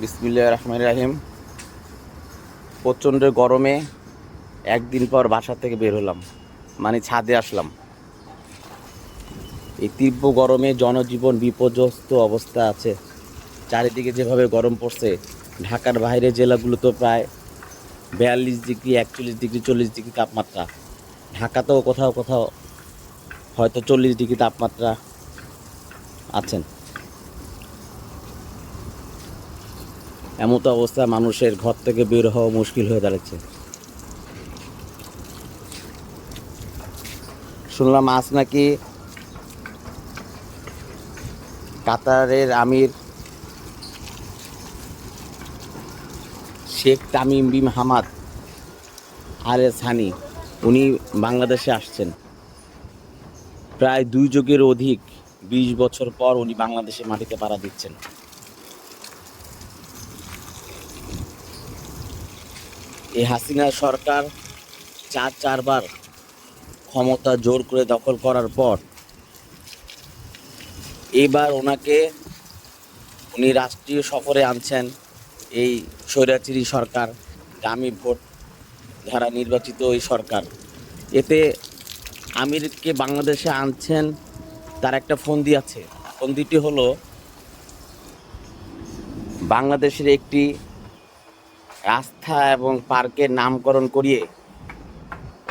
বিসমিল্লা রহমান রাহিম। প্রচণ্ড গরমে একদিন পর বাসা থেকে বের হলাম মানে ছাদে আসলাম। এই তীব্র গরমে জনজীবন বিপর্যস্ত অবস্থা আছে। চারিদিকে যেভাবে গরম পড়ছে, ঢাকার বাইরে জেলাগুলো তো প্রায় বিয়াল্লিশ ডিগ্রি, একচল্লিশ ডিগ্রি, চল্লিশ ডিগ্রি তাপমাত্রা। ঢাকাতেও কোথাও কোথাও হয়তো চল্লিশ ডিগ্রি তাপমাত্রা আছেন। এমত অবস্থা মানুষের ঘর থেকে বের হওয়া মুশকিল হয়ে দাঁড়াচ্ছে। শুনলাম আজ নাকি কাতারের আমির শেখ তামিম বিন হামাদ আর এস হানি উনি বাংলাদেশে আসছেন। প্রায় দুই যুগের অধিক, বিশ বছর পর উনি বাংলাদেশে মাটিতে পাড়া দিচ্ছেন। এই হাসিনা সরকার চার, চারবার ক্ষমতা জোর করে দখল করার পর এবার ওনাকে উনি রাষ্ট্রীয় সফরে আনছেন এই স্বৈরাচারী সরকার, দামি ভোট দ্বারা নির্বাচিত এই সরকার। এতে আমিরকে বাংলাদেশে আনছেন, তার একটা ফন্দি আছে। ফন্দিটি হলো বাংলাদেশের একটি রাস্তা এবং পার্কের নামকরণ করিয়ে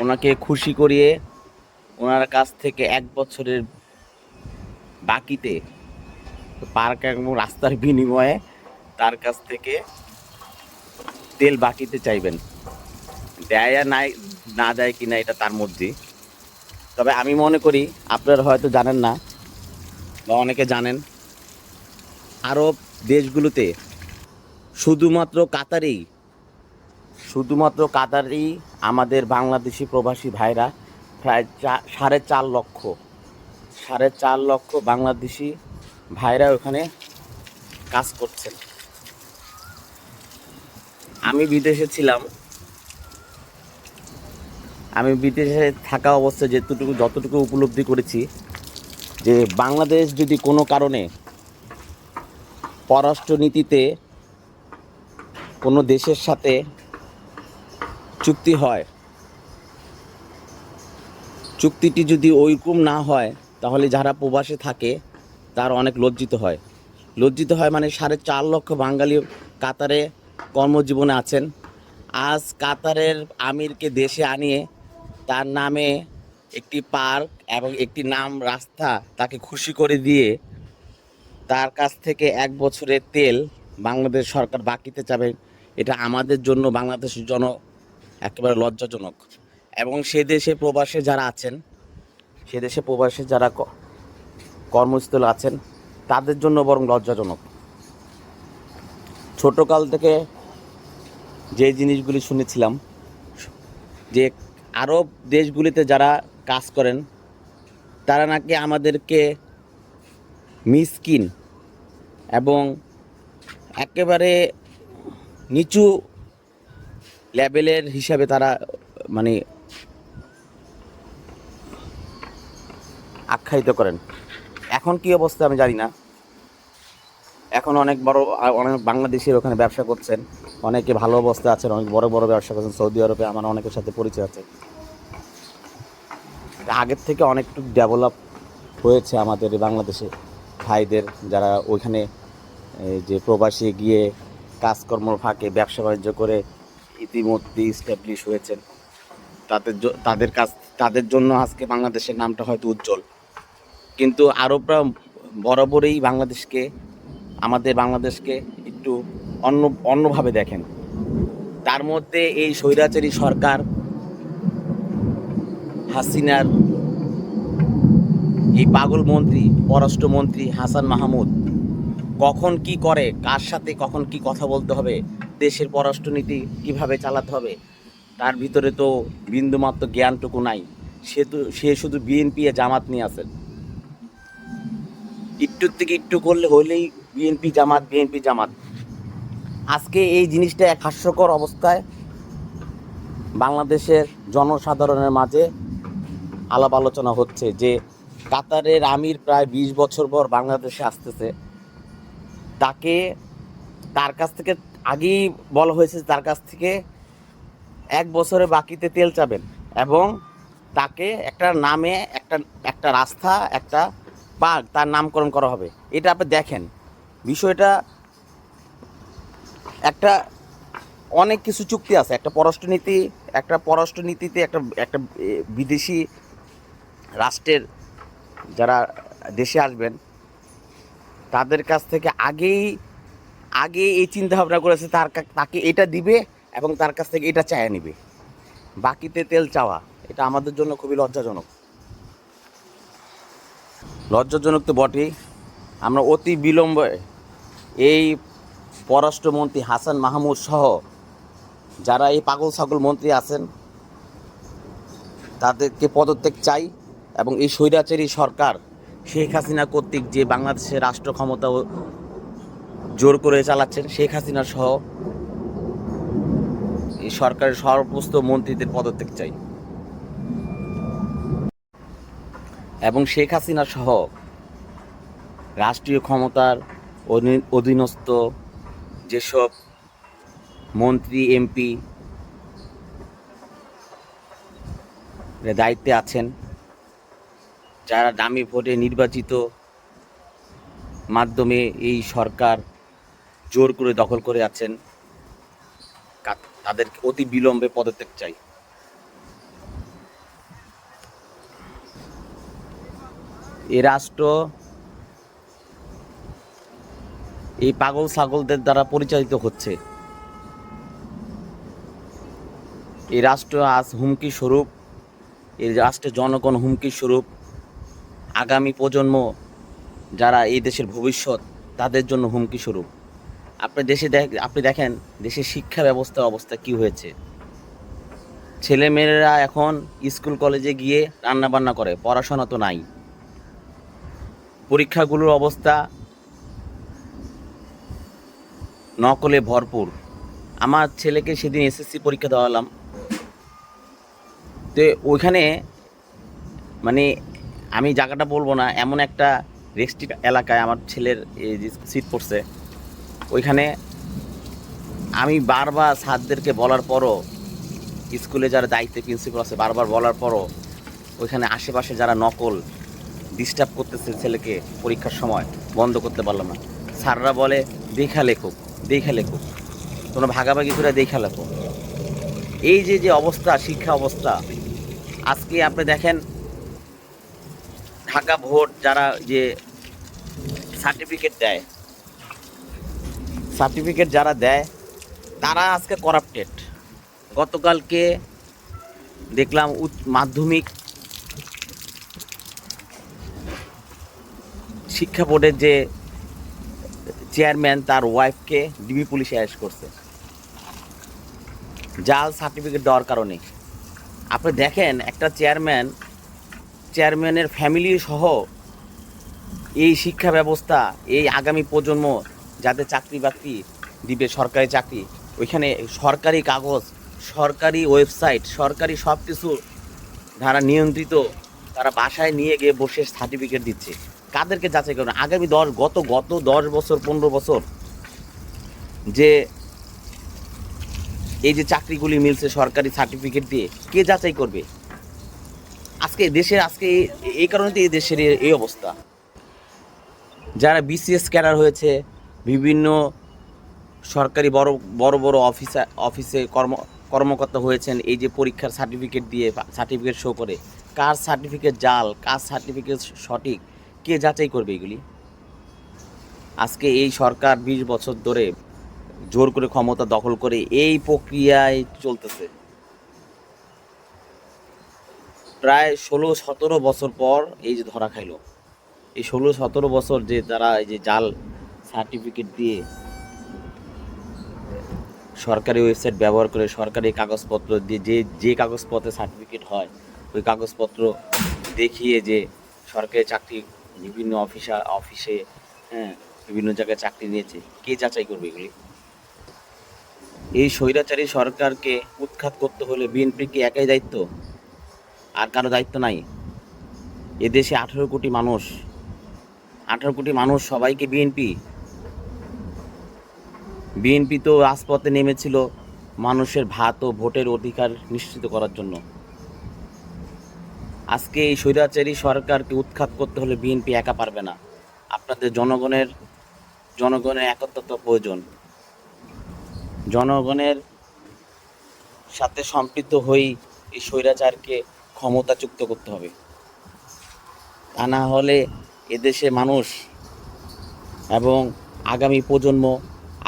ওনাকে খুশি করিয়ে ওনার কাছ থেকে এক বছরের বাকিতে পার্ক এবং রাস্তার বিনিময়ে তার কাছ থেকে তেল বাকিতে চাইবেন। দেয় আর নাই, না দেয় কি না এটা তার মধ্যে তবে আমি মনে করি, আপনারা হয়তো জানেন না বা অনেকে জানেন, আরব দেশগুলোতে শুধুমাত্র কাতারেই শুধুমাত্র কাতারেই আমাদের বাংলাদেশি প্রবাসী ভাইরা প্রায় চা- সাড়ে চার লক্ষ, সাড়ে চার লক্ষ বাংলাদেশি ভাইরা ওখানে কাজ করছেন। আমি বিদেশে ছিলাম। আমি বিদেশে থাকা অবস্থায় যেতটুকু যতটুকু উপলব্ধি করেছি যে বাংলাদেশ যদি কোনো কারণে পররাষ্ট্রনীতিতে কোনো দেশের সাথে চুক্তি হয়। চুক্তিটি যদি ওইরকম না হয়, তাহলে যারা প্রবাসে থাকে, তার অনেক লজ্জিত হয়। লজ্জিত হয় মানে সাড়ে চার লক্ষ বাঙালি কাতারে কর্মজীবনে আছেন। আজ কাতারের আমিরকে দেশে আনিয়ে তার নামে একটি পার্ক এবং একটি নাম রাস্তা তাকে খুশি করে দিয়ে তার কাছ থেকে এক বছরের তেল বাংলাদেশ সরকার বাকিতে চাবে। এটা আমাদের জন্য, বাংলাদেশের জন্য একেবারে লজ্জাজনক। এবং সে দেশে প্রবাসে যারা আছেন, সে দেশে প্রবাসে যারা কর্মস্থল আছেন, তাদের জন্য বরং লজ্জাজনক। ছোটকাল থেকে যে জিনিসগুলি শুনেছিলাম, যে আরব দেশগুলিতে যারা কাজ করেন, তারা নাকি আমাদেরকে মিসকিন এবং একেবারে নিচু লেভেলের হিসাবে তারা মানে আখ্যায়িত করেন। এখন কি অবস্থা আমি জানি না। এখন অনেক বড়, অনেক বাংলাদেশের ওখানে ব্যবসা করছেন, অনেকে ভালো অবস্থা আছেন, অনেক বড় বড় ব্যবসা করছেন, সৌদি আরবে আমার অনেকের সাথে পরিচয় আছে। আগের থেকে অনেকটু ডেভেলপ হয়েছে আমাদের বাংলাদেশে ভাইদের, যারা ওইখানে যে প্রবাসী গিয়ে কাজকর্ম ফাঁকে ব্যবসা বাণিজ্য করে ইতিমধ্যে স্ট্যাবলিশ হয়েছেন। তাদের তাদের কাছ, তাদের জন্য আজকে বাংলাদেশের নামটা হয়তো উজ্জ্বল। কিন্তু আরবরা বরাবরই বাংলাদেশকে, আমাদের বাংলাদেশকে একটু অন্য, অন্যভাবে দেখেন। তার মধ্যে এই স্বৈরাচারী সরকার, হাসিনার এই পাগল মন্ত্রী, পররাষ্ট্রমন্ত্রী হাসান মাহমুদ, কখন কি করে, কার সাথে কখন কি কথা বলতে হবে দেশের পররাষ্ট্রনীতি কীভাবে চালাতে হবে, তার ভিতরে তো বিন্দুমাত্র জ্ঞানটুকু নাই। সে তো, সে শুধু বিএনপি জামাত নিয়ে আছেন একটুর থেকে একটু করলে হলেই বিএনপি জামাত বিএনপি জামাত। আজকে এই জিনিসটা এক হাস্যকর অবস্থায় বাংলাদেশের জনসাধারণের মাঝে আলাপ আলোচনা হচ্ছে যে কাতারের আমির প্রায় বিশ বছর পর বাংলাদেশে আসতেছে। তাকে তার কাছ থেকে আগেই বলা হয়েছে তার কাছ থেকে এক বছরে বাকিতে তেল চাবেন এবং তাকে একটা নামে, একটা একটা রাস্তা, একটা পার্ক তার নামকরণ করা হবে। এটা আপনি দেখেন। বিষয়টা একটা অনেক কিছু চুক্তি আছে। একটা পররাষ্ট্রনীতি, একটা পররাষ্ট্রনীতিতে একটা একটা বিদেশি রাষ্ট্রের যারা দেশে আসবেন, তাদের কাছ থেকে আগেই আগে এই চিন্তা ভাবনা করেছে, তার তাকে এটা দিবে এবং তার কাছ থেকে এটা চায়া নিবে। বাকিতে তেল চাওয়া, এটা আমাদের জন্য খুবই লজ্জাজনক। লজ্জাজনক তো বটেই। আমরা অতি বিলম্বে এই পররাষ্ট্রমন্ত্রী হাসান মাহমুদ সহ যারা এই পাগল ছাগল মন্ত্রী আছেন, তাদেরকে পদত্যাগ চাই এবং এই স্বৈরাচারী সরকার শেখ হাসিনা কর্তৃক যে বাংলাদেশের রাষ্ট্র ক্ষমতা জোর করে চালাচ্ছেন শেখ হাসিনা সহ এই সরকারের সর্বস্ত মন্ত্রীদের পদত্যাগ চাই। এবং শেখ হাসিনা সহ রাষ্ট্রীয় ক্ষমতার অধীন- অধীনস্থ যেসব মন্ত্রী, এমপি দায়িত্বে আছেন, যারা দামি ভোটে নির্বাচিত মাধ্যমে এই সরকার জোর করে দখল করে আছেন। তাদের অতি বিলম্বে পদত্যাগ চাই। এ রাষ্ট্র এই পাগল ছাগলদের দ্বারা পরিচালিত হচ্ছে। এই রাষ্ট্র আজ হুমকি স্বরূপ এই রাষ্ট্রের জনগণ হুমকি স্বরূপ। আগামী প্রজন্ম যারা এই দেশের ভবিষ্যৎ, তাদের জন্য হুমকি স্বরূপ। আপনি দেশে দেখ, আপনি দেখেন দেশের শিক্ষা ব্যবস্থার অবস্থা কি হয়েছে? ছেলেমেয়েরা এখন স্কুল, কলেজে গিয়ে রান্না বান্না করে, পড়াশোনা তো নাই। পরীক্ষাগুলোর অবস্থা নকলে ভরপুর। আমার ছেলেকে সেদিন এসএসসি পরীক্ষা দেওয়ালাম। তো ওইখানে মানে আমি জায়গাটা বলব না, এমন একটা রেস্ট্রিক্ট এলাকায় আমার ছেলের এই যে সিট পড়ছে ওইখানে আমি বারবার স্যারদেরকে বলার পরও স্কুলে যারা দায়িত্বে প্রিন্সিপাল আছে, বারবার বলার পরও ওইখানে আশেপাশে যারা নকল ডিস্টার্ব করতেছে ছেলেকে পরীক্ষার সময় বন্ধ করতে পারলাম না। স্যাররা বলে, দেখা লেখুক দেখা লেখুক, তোমরা ভাগাভাগি করে দেখা লেখো। এই যে যে অবস্থা, শিক্ষা অবস্থা, আজকে আপনি দেখেন ঢাকা ভোট যারা যে সার্টিফিকেট দেয় সার্টিফিকেট যারা দেয়, তারা আজকে করাপ্টেড গতকালকে দেখলাম মাধ্যমিক শিক্ষা বোর্ডের যে চেয়ারম্যান, তার ওয়াইফকে ডিবি পুলিশে অ্যারেস্ট করছে। জাল সার্টিফিকেট দেওয়ার কারণে। আপনি দেখেন, একটা চেয়ারম্যান, চেয়ারম্যানের ফ্যামিলি সহ এই শিক্ষা ব্যবস্থা, এই আগামী প্রজন্ম যাদের চাকরি বাকরি দিবে, সরকারি চাকরি, ওইখানে সরকারি কাগজ, সরকারি ওয়েবসাইট, সরকারি সব কিছু যারা নিয়ন্ত্রিত, তারা বাসায় নিয়ে গিয়ে বসে সার্টিফিকেট দিচ্ছে। কাদেরকে যাচাই করবে আগামী দশ, গত গত দশ বছর, পনেরো বছর যে এই যে চাকরিগুলি মিলছে সরকারি সার্টিফিকেট দিয়ে, কে যাচাই করবে? আজকে দেশের, আজকে এই- কারণে তো এই দেশের এই অবস্থা। যারা বিসিএস ক্যাডার হয়েছে বিভিন্ন সরকারি বড় বড় বড় অফিসার অফিসে কর্ম, কর্মকর্তা হয়েছেন, এই যে পরীক্ষার সার্টিফিকেট দিয়ে সার্টিফিকেট শো করে। কার সার্টিফিকেট জাল, কার সার্টিফিকেট সঠিক, কে যাচাই করবে এগুলি? আজকে এই সরকার বিশ বছর ধরে জোর করে ক্ষমতা দখল করে এই প্রক্রিয়ায় চলতেছে। প্রায় ষোলো, সতেরো বছর পর এই যে ধরা খাইলো। এই ষোলো, সতেরো বছর যে তারা এই যে জাল সার্টিফিকেট দিয়ে সরকারি ওয়েবসাইট ব্যবহার করে সরকারি কাগজপত্র দিয়ে যে যে কাগজপত্রে সার্টিফিকেট হয়, ওই কাগজপত্র দেখিয়ে যে সরকারি চাকরি বিভিন্ন অফিসার অফিসে হ্যাঁ বিভিন্ন জায়গায় চাকরি নিয়েছে, কে যাচাই করবে এগুলি? এই স্বৈরাচারী সরকারকে উৎখাত করতে হলে বিএনপি কি একাই দায়িত্ব? আর কারও দায়িত্ব নাই। এদেশে আঠেরো কোটি মানুষ, আঠারো কোটি মানুষ সবাইকে বিএনপি বিএনপি তো রাজপথে নেমেছিল মানুষের ভাত ও ভোটের অধিকার নিশ্চিত করার জন্য। আজকে এই স্বৈরাচারী সরকারকে উৎখাত করতে হলে বিএনপি একা পারবে না। আপনাদের জনগণের জনগণের একত্রতা প্রয়োজন। জনগণের সাথে সম্পৃক্ত হয়েই এই স্বৈরাচারকে ক্ষমতাচ্যুত করতে হবে। তা না হলে এদেশে মানুষ এবং আগামী প্রজন্ম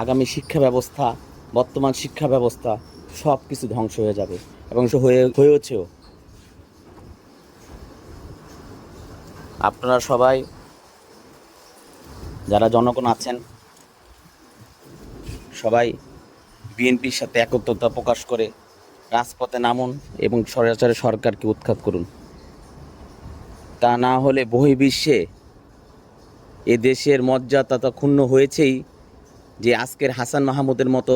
আগামী শিক্ষা ব্যবস্থা বর্তমান শিক্ষা ব্যবস্থা সব কিছু ধ্বংস হয়ে যাবে এবং সে হয়ে, হয়েওছেও। আপনারা সবাই যারা জনগণ আছেন, সবাই বিএনপির সাথে একত্রতা প্রকাশ করে রাজপথে নামুন এবং স্বৈরাচারী সরকারকে উৎখাত করুন। তা না হলে বহির্বিশ্বে এ দেশের মর্যাদা তো ক্ষুণ্ণ হয়েছেই। যে আজকের হাসান মাহমুদের মতো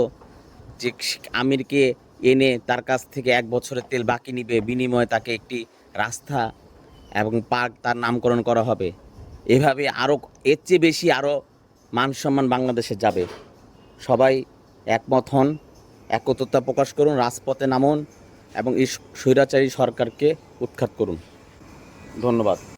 যে আমিরকে এনে তার কাছ থেকে এক বছরের তেল বাকি নিবে, বিনিময়ে তাকে একটি রাস্তা এবং পার্ক তার নামকরণ করা হবে। এভাবে আরও এর চেয়ে বেশি আরও মান সম্মান বাংলাদেশে যাবে। সবাই একমত হন একত্রতা প্রকাশ করুন, রাজপথে নামুন এবং এই স্বৈরাচারী সরকারকে উৎখাত করুন। ধন্যবাদ।